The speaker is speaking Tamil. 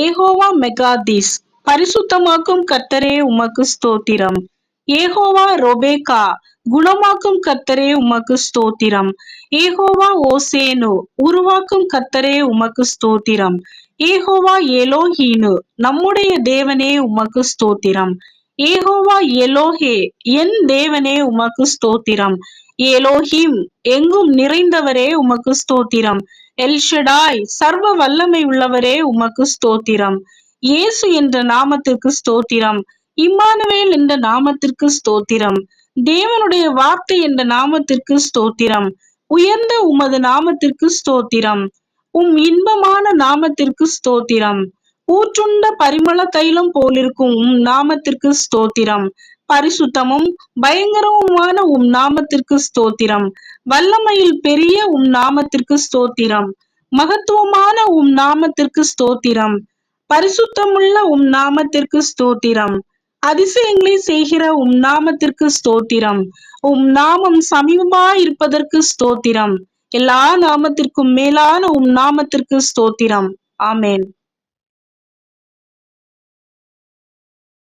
ஏகோவா மெகாதீஸ் பரிசுத்தமாக்கும் கர்த்தரே உமக்கு ஸ்தோத்திரம். ஏகோவா ரொபேகா குணமாக்கும் கர்த்தரே உமக்கு ஸ்தோத்திரம். ஏகோவா ஓசேனு உருவாக்கும் கர்த்தரே உமக்கு ஸ்தோத்திரம். ஏகோவா எலோஹீனு நம்முடைய தேவனே உமக்கு ஸ்தோத்திரம். ஏகோவா எலோஹே என் தேவனே உமக்கு ஸ்தோத்திரம். ஏலோஹிம் எங்கும் நிறைந்தவரே உமக்கு ஸ்தோத்திரம். எல்ஷடாய் சர்வ வல்லமை உள்ளவரே உமக்கு ஸ்தோத்திரம். இயேசு என்ற நாமத்திற்கு ஸ்தோத்திரம். இம்மானுவேல் என்ற நாமத்திற்கு ஸ்தோத்திரம். தேவனுடைய வார்த்தை என்ற நாமத்திற்கு ஸ்தோத்திரம். உயர்ந்த உமது நாமத்திற்கு ஸ்தோத்திரம். உம் இன்பமான நாமத்திற்கு ஸ்தோத்திரம். ஊற்றுண்ட பரிமள தைலம் போலிருக்கும் உம் நாமத்திற்கு ஸ்தோத்திரம். பரிசுத்தமும் பயங்கரமுமான உம் நாமத்திற்கு ஸ்தோத்திரம். வல்லமையில் பெரிய உம் நாமத்திற்கு ஸ்தோத்திரம். மகத்துவமான உம் நாமத்திற்கு ஸ்தோத்திரம். பரிசுத்தமுள்ள உம் நாமத்திற்கு ஸ்தோத்திரம். அதிசயங்களை செய்கிற உம் நாமத்திற்கு ஸ்தோத்திரம். உம் நாமம் சமீபமா இருப்பதற்கு ஸ்தோத்திரம். எல்லா நாமத்திற்கும் மேலான உம் நாமத்திற்கு ஸ்தோத்திரம். ஆமேன்.